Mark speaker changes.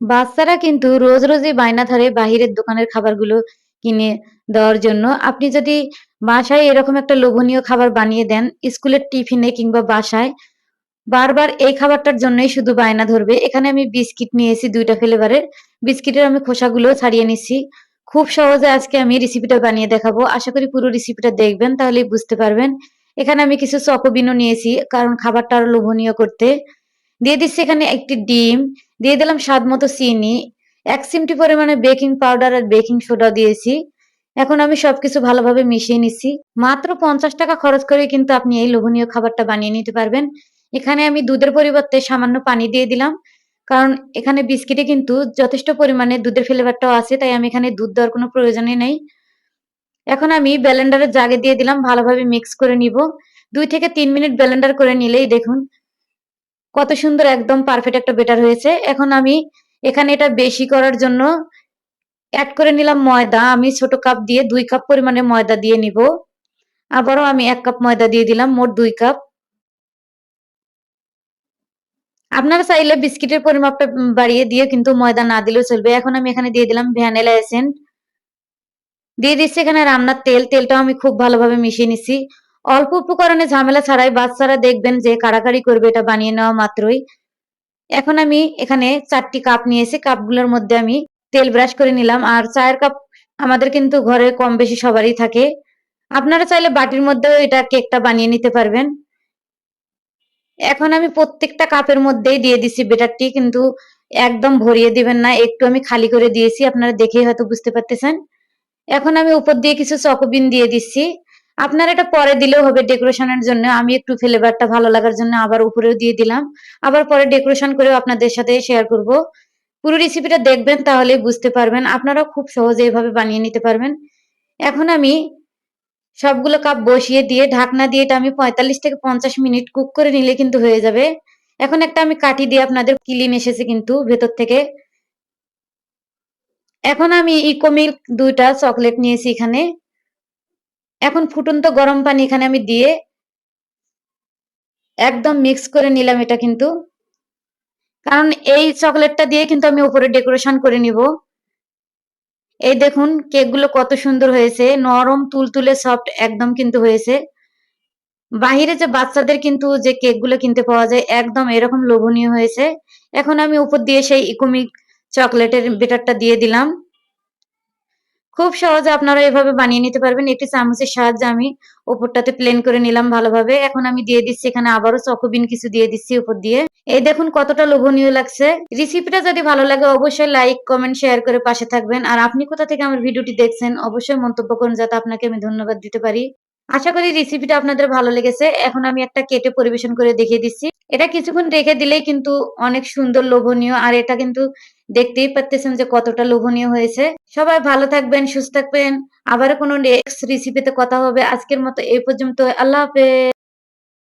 Speaker 1: বাচ্চারা কিন্তু রোজ রোজই বায়না ধরে বাহিরের দোকানের খাবারগুলো কিনে দেওয়ার জন্য। আপনি যদি বাসায় এরকম একটা লোভনীয় খাবার বানিয়ে দেন, স্কুলের টিফিনে কিংবা বাসায়, বারবার এই খাবারটার জন্যই শুধু বায়না ধরবে। এখানে আমি বিস্কিট নিয়েছি ২ টা ফ্লেভারের। বিস্কিটের আমি খোসাগুলো ছাড়িয়ে নিচ্ছি। খুব সহজে আজকে আমি রেসিপিটা বানিয়ে দেখাবো। আশা করি পুরো রেসিপিটা দেখবেন তাহলেই বুঝতে পারবেন। এখানে আমি কিছু চকোবিনও নিয়েছি কারণ খাবারটা আরও লোভনীয় করতে। দিয়ে দিচ্ছি এখানে একটি ডিম, দিয়ে দিলাম স্বাদ মতো চিনি, এক চিমটি পরিমাণে বেকিং পাউডার আর বেকিং সোডা দিয়েছি। এখন আমি সবকিছু ভালোভাবে মিশিয়ে নিছি মাত্র ৳৫০ খরচ করে কিন্তু আপনি এই লোভনীয় খাবারটা বানিয়ে নিতে পারবেন। এখানে আমি দুধের পরিবর্তে সামান্য পানি দিয়ে দিলাম। কারণ এখানে বিস্কিটে কিন্তু যথেষ্ট পরিমাণে দুধের ফ্লেভারটাও আছে তাই আমি এখানে দুধ দেওয়ার কোনো প্রয়োজনই নেই। এখন আমি ব্যালেন্ডারের জাগে দিয়ে দিলাম ভালোভাবে মিক্স করে নিব। দুই থেকে তিন মিনিট ব্যালেন্ডার করে নিলেই দেখুন কত সুন্দর একদম পারফেক্ট একটা বেটার হয়েছে। এখন আমি এখানে এটা বেশি করার জন্য অ্যাড করে নিলাম ময়দা। আমি ছোট কাপ দিয়ে দুই কাপ পরিমাণে ময়দা দিয়ে নিব। আবারও আমি এক কাপ ময়দা দিয়ে দিলাম, মোট দুই কাপ। আপনারা চাইলে বিস্কিটের পরিমাপটা বাড়িয়ে দিয়ে কিন্তু ময়দা না দিলেও চলবে। এখন আমি এখানে দিয়ে দিলাম ভ্যানিলা এসেন্ট দিয়ে দিচ্ছি এখানে রান্নার তেল। তেলটাও আমি খুব ভালোভাবে মিশিয়ে নিচ্ছি। অল্প উপকরণে ঝামেলা ছাড়াই বাচ্চারা দেখবেন যে কাড়াকাড়ি করবে, এটা বানিয়ে নেওয়া মাত্রই। এখন আমি এখানে ৪ টি কাপ নিয়েছি। কাপগুলোর মধ্যে আমি তেল ব্রাশ করে নিলাম। আর চায়ের কাপ আমাদের কিন্তু ঘরে কম বেশি সবারই থাকে। আপনারা চাইলে বাটির মধ্যেও এটা কেকটা বানিয়ে নিতে পারবেন। এখন আমি প্রত্যেকটা কাপের মধ্যেই দিয়ে দিচ্ছি বেটারটি কিন্তু একদম ভরিয়ে দিবেন না। একটু আমি খালি করে দিয়েছি। আপনারা দেখেই হয়তো বুঝতে পারতেছেন। এখন আমি উপর দিয়ে কিছু চকোবিন দিয়ে দিচ্ছি। আপনারা এটা পরে দিলেও হবে ডেকোরেশনের জন্য। আমি একটু ফ্লেভারটা ভালো লাগার জন্য আবার উপরেও দিয়ে দিলাম। আবার পরে ডেকোরেশন করেও আপনাদের সাথে শেয়ার করব। পুরো রেসিপিটা দেখবেন তাহলেই বুঝতে পারবেন। আপনারাও খুব সহজে এভাবে বানিয়ে নিতে পারবেন। এখন আমি সবগুলো কাপ বসিয়ে দিয়ে ঢাকনা দিয়ে এটা আমি ৪৫ থেকে ৫০ মিনিট কুক করে নিলে কিন্তু হয়ে যাবে। এখন একটা আমি কাটি দিয়ে আপনাদের ক্লিন এসেছে কিন্তু ভেতর থেকে। এখন আমি ইকো মিল্ক ২ টা চকলেট নিয়েছি এখানে। এখন ফুটন্ত গরম পানি এখানে আমি দিয়ে একদম মিক্স করে নিলাম এটা কিন্তু। কারণ এই চকলেটটা দিয়ে কিন্তু আমি উপরে ডেকোরেশন করে নিব। এই দেখুন কেকগুলো কত সুন্দর হয়েছে। নরম, তুলতুলে সফট একদম কিন্তু হয়েছে। বাহিরে যে বাচ্চাদের কিন্তু যে কেকগুলো কিনতে পাওয়া যায়, একদম এরকম লোভনীয় হয়েছে। এখন আমি উপর দিয়ে সেই ইকোমিক চকলেটের বেটারটা দিয়ে দিলাম। খুব সহজে আপনারা এভাবে বানিয়ে নিতে পারবেন। একটি চামচের সাহায্যে আমি উপরটাতে প্লেন করে নিলাম ভালোভাবে। এখন আমি দিয়ে দিচ্ছি এখানে আবারও চকোবিন কিছু দিয়ে দিচ্ছি উপর দিয়ে। এই দেখুন কতটা লোভনীয় লাগছে। রেসিপিটা যদি ভালো লাগে অবশ্যই লাইক, কমেন্ট, শেয়ার করে পাশে থাকবেন। আর আপনি কোথা থেকে আমার ভিডিওটি দেখছেন অবশ্যই মন্তব্য করুন যাতে আপনাকে আমি ধন্যবাদ দিতে পারি। আশা করি রেসিপিটা আপনাদের ভালো লেগেছে। এখন আমি একটা কেটে পরিবেশন করে দেখিয়ে দিচ্ছি। এটা কিছুক্ষণ রেখে দিলেই কিন্তু অনেক সুন্দর লোভনীয় আর এটা কিন্তু দেখতেই পারতেছেন যে কতটা লোভনীয় হয়েছে। সবাই ভালো থাকবেন, সুস্থ থাকবেন। আবার কোনো নেক্সট রেসিপিতে কথা হবে। আজকের মতো এই পর্যন্ত। আল্লাহ হাফেজ।